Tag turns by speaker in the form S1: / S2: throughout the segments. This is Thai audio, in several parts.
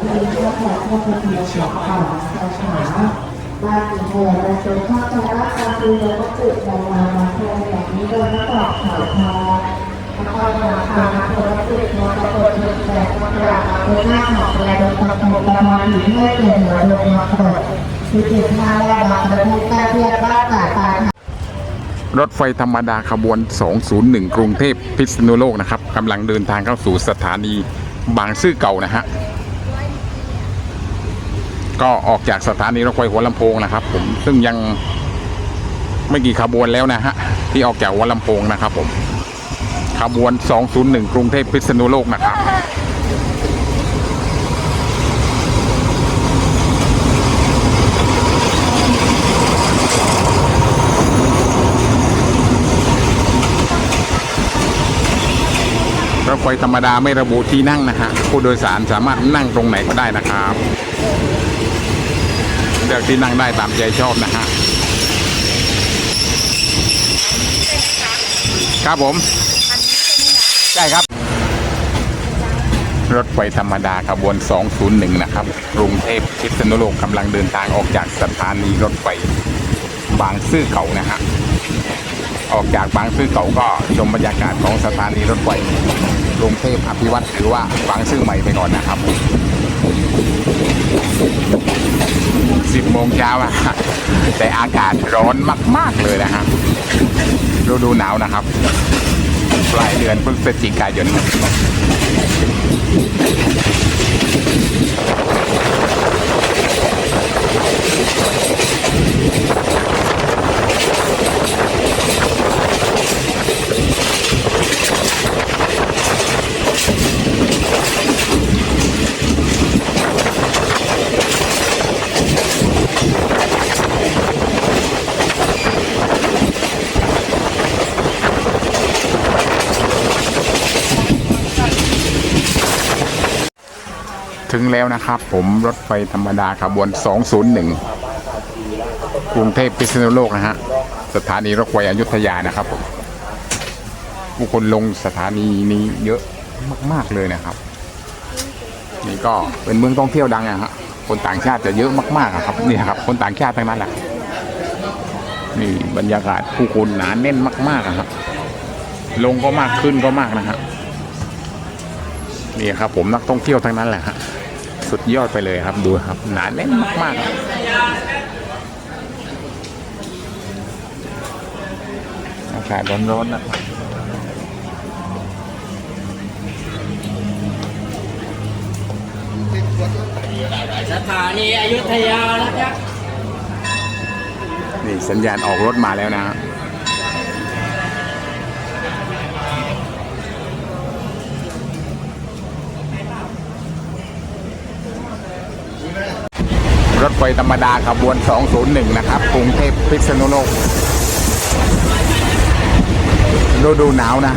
S1: ที่เพื่อแผ่ทั่วประเทศเฉียงข่าวช้าๆบ้านอีเทอร์ประชุมข้าจะรับการดูแลวัตถุในงานมาเพื่อแบบนี้โดยนักตอบข่าวทองแล้วก็ทางทางธุรกิจมรดกแบบกลางเป็นหน้าของระโดมตำรวจประมาณถึงให้เกิดหลือลงมาเปิดคือจุดท่าแรกบางประเทศใกล้เทียบบ้านตาตา
S2: รถไฟธรรมดาขบวน 201 กรุงเทพพิษณุโลกนะครับกำลังเดินทางเข้าสู่สถานีบางซื่อเก่านะฮะ ก็ออกจากสถานีรถไฟหัวลำโพงนะครับ ผมซึ่งยังไม่กี่ขบวนแล้วนะฮะที่ออกจากหัวลำโพงนะครับ ผมขบวน 201 กรุงเทพพิษณุโลกนะครับรถไฟธรรมดาไม่ระบุที่นั่งนะฮะผู้โดยสารสามารถนั่งตรงไหนก็ได้นะครับ เลือกที่นั่งได้ตามใจชอบนะฮะครับผม ใช่ครับ รถไฟธรรมดาขบวน 201 นะครับ กรุงเทพพิษณุโลกกำลังเดินทางออกจากสถานีรถไฟบางซื่อเก่านะฮะ ออกจากบางซื่อเก่าก็ชมบรรยากาศของสถานีรถไฟกรุงเทพอภิวัตรหรือว่าบางซื่อใหม่ไปก่อนนะครับ 10โม งเช้าอะแต่อากาศร้อนมาก ๆ เลยนะฮะฤดูหนาวนะครับ ปลายเดือนพฤศจิกายน ถึงแล้วนะครับ ผมรถไฟธรรมดาขบวน 201 กรุงเทพพิษณุโลกนะฮะ สถานีรถไฟอยุธยานะครับผมผู้คนลงสถานีนี้เยอะมาก ๆ เลยนะครับ นี่ก็เป็นเมืองท่องเที่ยวดังอะฮะคนต่างชาติจะเยอะมากๆครับนี่ครับ คนต่างชาติทั้งนั้นแหละนี่บรรยากาศผู้คนหนาแน่นมากๆอะครับลงก็มากขึ้นก็มากนะฮะนี่ครับผมนักท่องเที่ยวทั้งนั้นแหละฮะ สุดยอดไปเลยครับดูครับ หนาแน่นมากๆครับอากาศร้อนๆนะครับ
S3: สถานีอยุธยานะครับ
S2: นี่สัญญาณออกรถมาแล้วนะฮะ รถไฟธรรมดาขบวน 201 นะครับกรุงเทพพิษณุโลกฤดูหนาวนะ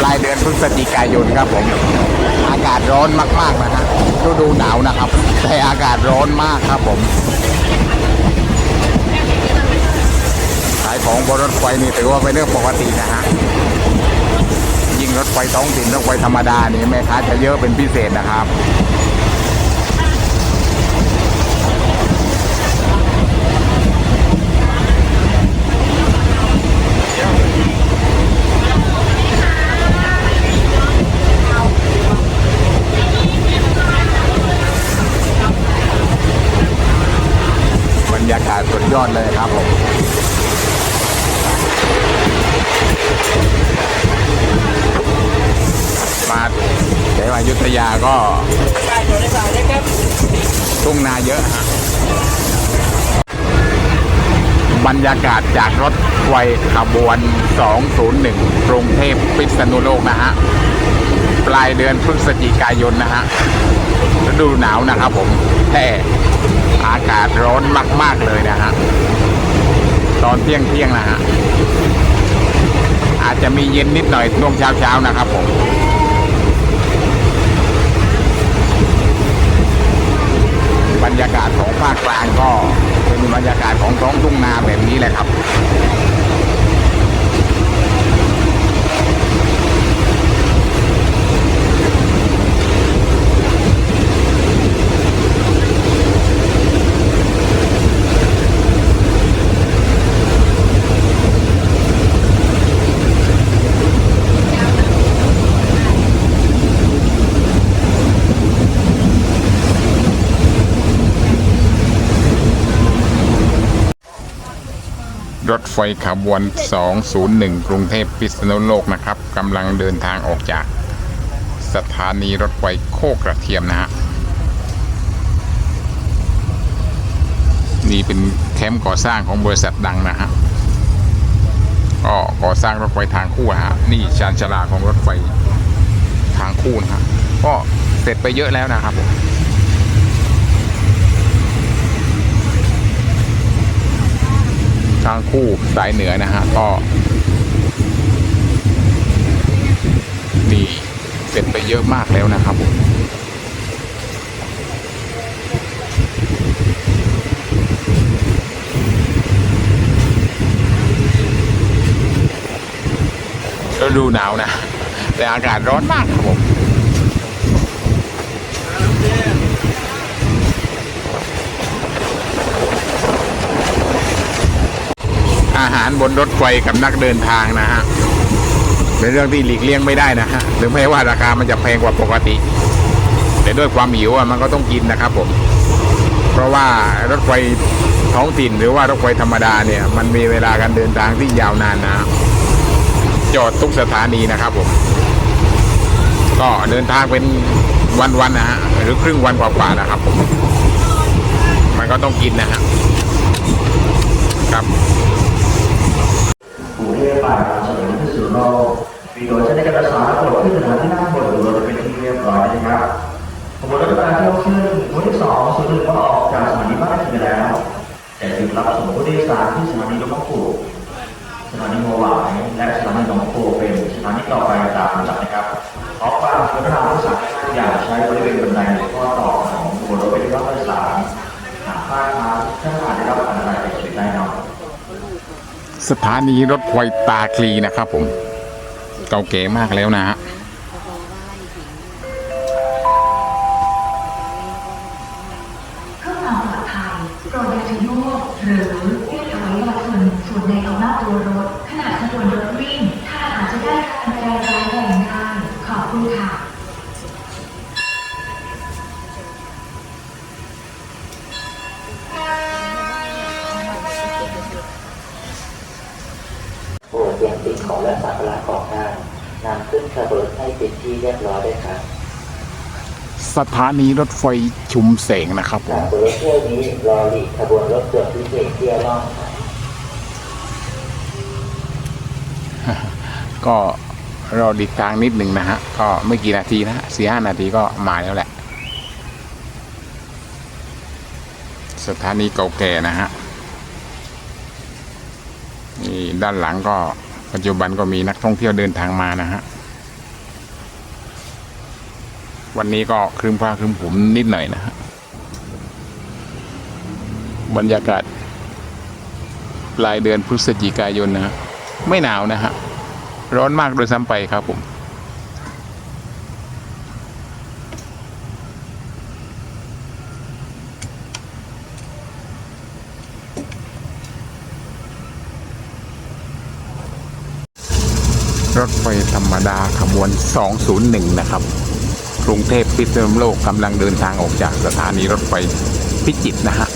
S2: ปลายเดือนพฤศจิกายนครับผม อากาศร้อนมากๆนะฮะฤดูหนาวนะครับ แต่อากาศร้อนมากครับผมขายของบนรถไฟนี่ถือว่าเป็นเรื่องปกตินะฮะยิ่งรถไฟท้องถิ่นรถไฟธรรมดานี่แม่ค้าจะเยอะเป็นพิเศษนะครับ ยากาศสุดยอดเลยครับผมมาใจว่ายุธยาก็ทุ่งนาเยอะฮะบรรยากาศจากรถไฟขบวน 201 กรุงเทพพิษณุโลกนะฮะ ปลายเดือนพฤศจิกายนนะฮะฤดูหนาวนะครับผมแต่ อากาศร้อนมากๆเลยนะฮะตอนเที่ยงเที่ยงๆนะฮะอาจจะมีเย็นนิดหน่อยช่วงเช้าๆนะครับผมบรรยากาศของภาคกลางก็เป็นบรรยากาศของท้องทุ่งนาแบบนี้แหละครับ ถไฟขบวน 201 กรุงเทพพิษณุโลกนะครับกำลังเดินทางออกจากสถานีรถไฟโคกระเทียมนะฮะนี่เป็นแคมป์ก่อสร้างของบริษัทดังนะฮะก็ก่อสร้างรถไฟทางคู่ฮะนี่ชานชาลาของรถไฟทางคู่นะฮะก็เสร็จไปเยอะแล้วนะครับผม ทางคู่สายเหนือนะฮะก็นี่เสร็จไปเยอะมากแล้วนะครับผมฤดูหนาวนะ แต่อากาศร้อนมากครับผม อาหารบนรถไฟกับนักเดินทางนะฮะเป็นเรื่องที่หลีกเลี่ยงไม่ได้นะฮะถึงแม้ว่าราคามันจะแพงกว่าปกติ แต่ด้วยความหิวอะมันก็ต้องกินนะครับผม เพราะว่ารถไฟท้องถิ่นหรือว่ารถไฟธรรมดาเนี่ย มันมีเวลาการเดินทางที่ยาวนานนะฮะจอดทุกสถานีนะครับผม ก็เดินทางเป็นวันๆนะฮะหรือครึ่งวันกว่าๆนะครับผม มันก็ต้องกินนะฮะครับ
S4: กรุงเทพมหานครเฉลิมพระสุโลกมีโดยใช้ในการรักษากดขึ้นสถานที่นั่งบนรถเราเป็นที่เรียบร้อยนะครับขบวนรถไฟเที่ยวขึ้นวันที่สองสุดหนึ่งก็ออกจากสถานีบ้านถึงแล้ว แต่ถึงรับส่งผู้โดยสารที่สถานีหลวงพ่อปู่สถานีหัวหวายและสถานีหลวงพ่อปู่เป็นสถานีต่อไปตามลำดับนะครับขอความกรุณาผู้โดยสารอย่าใช้บริเวณบันไดหรือข้อต่อของขบวนรถไฟที่ว่าโดยสารหากพลาดมาถ้าอาจได้รับอันตรายแก่ชีวิตได้เนาะ
S2: สถานีรถไฟตาคลีนะครับผม เก่าเก๋มากแล้วนะฮะ
S5: เพื่อควาปลอดภัยโปรดอย่าถือโยกหรือยืดถอยยาส่วนส่วนใดอาหน้าตัวรถขณะขบวนรถวิ่ง ขอ
S6: งและสัมภาระของท่านนำขึ้นขบวนให้เป็นที่เรียบร้อยด้วยครับ
S2: สถานีรถไฟชุมแสงนะครับผ
S6: ข
S2: ม
S6: บวนรถเที่ยวนี้รอหลีกขบวนรถด่วนพิเศษเที่ยวล่องครับ
S2: ก็รอดีกทางนิดหนึ่งนะฮะก็ไม่กี่นาทีนะฮะสี่ห้านาทีก็มาแล้วแหละ สถานีเก่าแก่นะฮะนี่ด้านหลังก็ ปัจจุบันก็มีนักท่องเที่ยวเดินทางมานะฮะ วันนี้ก็ครึ้มฟ้าครึ้มผมนิดหน่อยนะฮะ บรรยากาศปลายเดือนพฤศจิกายนนะฮะ ไม่หนาวนะฮะ ร้อนมากโดยซ้ำไปครับผม รถไฟธรรมดาขบวน 201 นะครับ กรุงเทพพิษณุโลกกำลังเดินทางออกจากสถานีรถไฟพิจิตรนะฮะ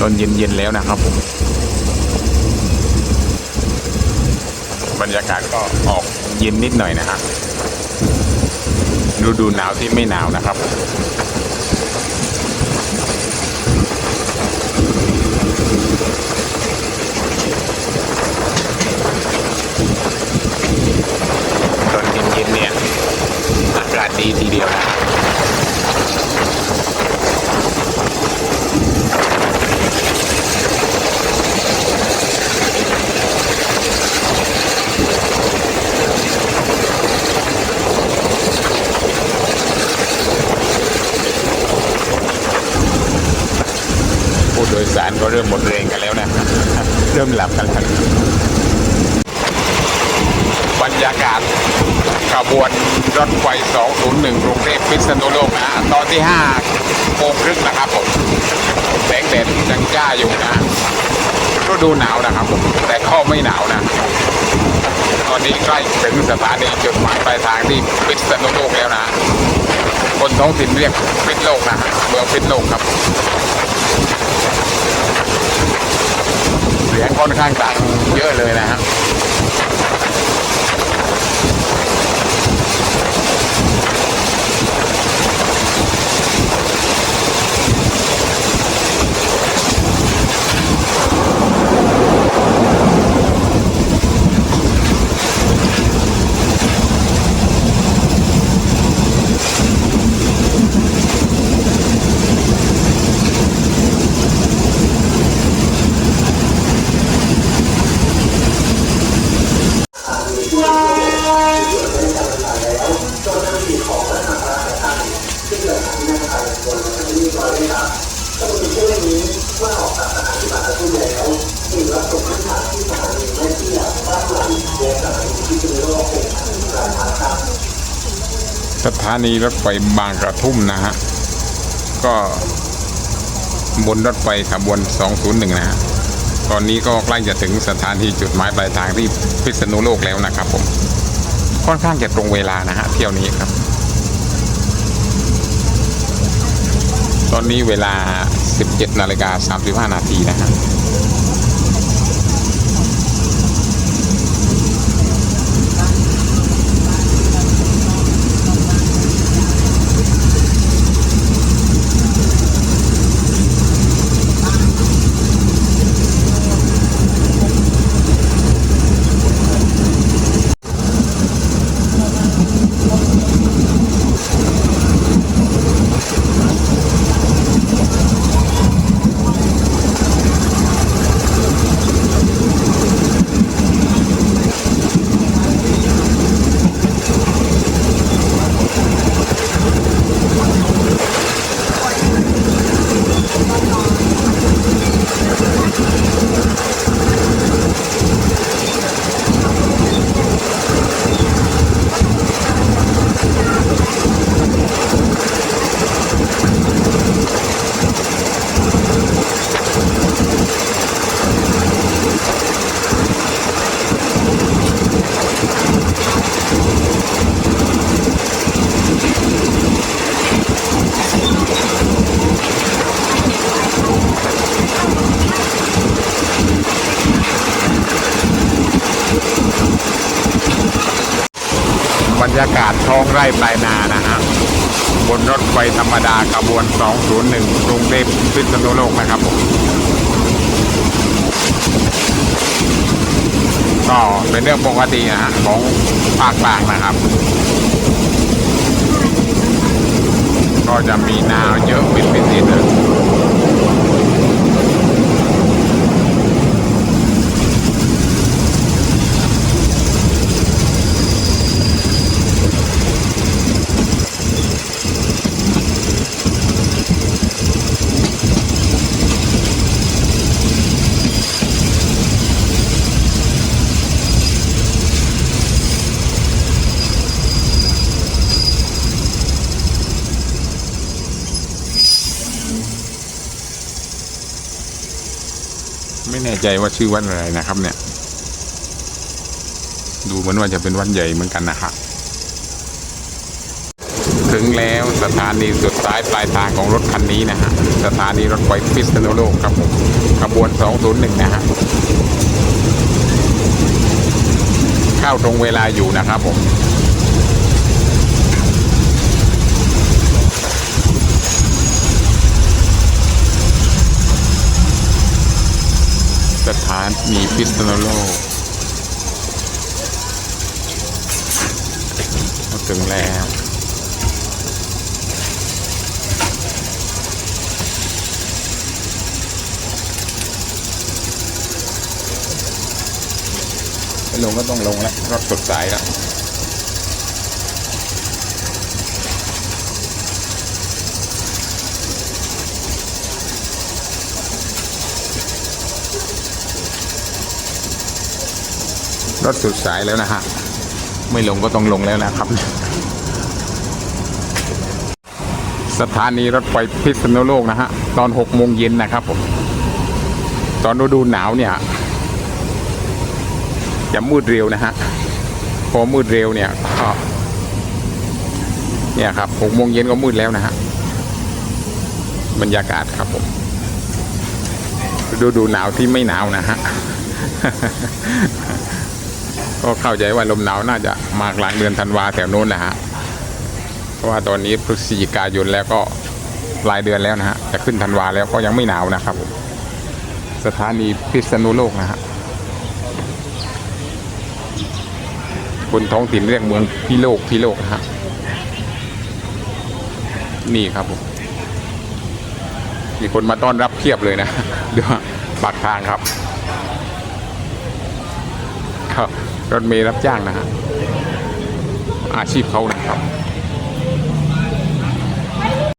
S2: ตอนเย็นๆแล้วนะครับผมบรรยากาศก็ออกเย็นนิดหน่อยนะฮะดูดูหนาวที่ไม่หนาวนะครับ ตอนเย็นๆเนี่ย อากาศดีทีเดียวนะผู้โดยสารก็เริ่มหมดแรงกันแล้วนะ เริ่มหลับกันแล้ว รรยากาศขบวนรถไฟ 201 กรุงเทพพิษณุโลกนะตอนที่5โมงครึ่งนะครับผมแสงแดดยังจ้าอยู่นะฤดูหนาวนะครับผมแต่ก็ไม่หนาวนะ ตอนนี้ใกล้ถึงสถานีจุดหมายปลายทางที่พิษณุโลกแล้วนะ คนท้องถิ่นเรียกพิษโลกนะเมืองพิษโลกครับเสียงค่อนข้างดังเยอะเลยนะฮะ สถานีรถไฟบางกระทุ่มนะฮะ ก็บนรถไฟขบวน 201 นะฮะ ตอนนี้ก็ใกล้จะถึงสถานที่จุดหมายปลายทางที่พิษณุโลกแล้วนะครับผม ค่อนข้างจะตรงเวลานะฮะเที่ยวนี้ครับ ตอนนี้เวลา 17นาฬิกา35 นาทีนะฮะ ยากาศท้องไร่ปลายนานะฮะบนรถไฟธรรมดาขบวน 201กรุงเทพพิษณุโลกนะครับผมก็เป็นเรื่องปกตินะฮะของภาคกลางนะครับ ก็จะมีนาเยอะเป็นพิเศษ น่ใจว่าชื่อวัดอะไรนะครับ เนี่ย ดูเหมือนว่าจะเป็นวัดใหญ่เหมือนกันนะครับถึงแล้วสถานีสุดท้ายปลายทางของรถคันนี้นะฮะสถานีรถไฟพิษณุโลกครับผมขบวน 201 นะฮะเข้าตรงเวลาอยู่นะครับผม สถานมีพิษณุโลกมาถึงแล้วลงก็ต้องลงแล้วรถสดสายแล้ว รถสุดสายแล้วนะฮะ ไม่ลงก็ต้องลงแล้วนะครับ สถานีรถไฟพิษณุโลกนะฮะ ตอนหกโมงเย็นนะครับผม ตอนฤดูหนาวเนี่ย จะมืดเร็วนะฮะ พอมืดเร็วเนี่ยก็เนี่ยครับหกโมงเย็นก็มืดแล้วนะฮะ บรรยากาศครับผมดูดูหนาวที่ไม่หนาวนะฮะ ก็เข้าใจว่าลมหนาวน่าจะมากลางเดือนธันวาแถวโน้นนะฮะเพราะว่าตอนนี้พฤศจิกายนแล้วก็ปลายเดือนแล้วนะฮะจะขึ้นธันวาแล้วก็ยังไม่หนาวนะครับผมสถานีพิษณุโลกนะฮะคนท้องถิ่นเรียกเมืองพิโลกพิโลกนะฮะนี่ครับผมมีคนมาต้อนรับเพียบเลยนะเดูว่าปากทางครับ รถเมล์รับจ้างนะฮะอาชีพเขานะครับ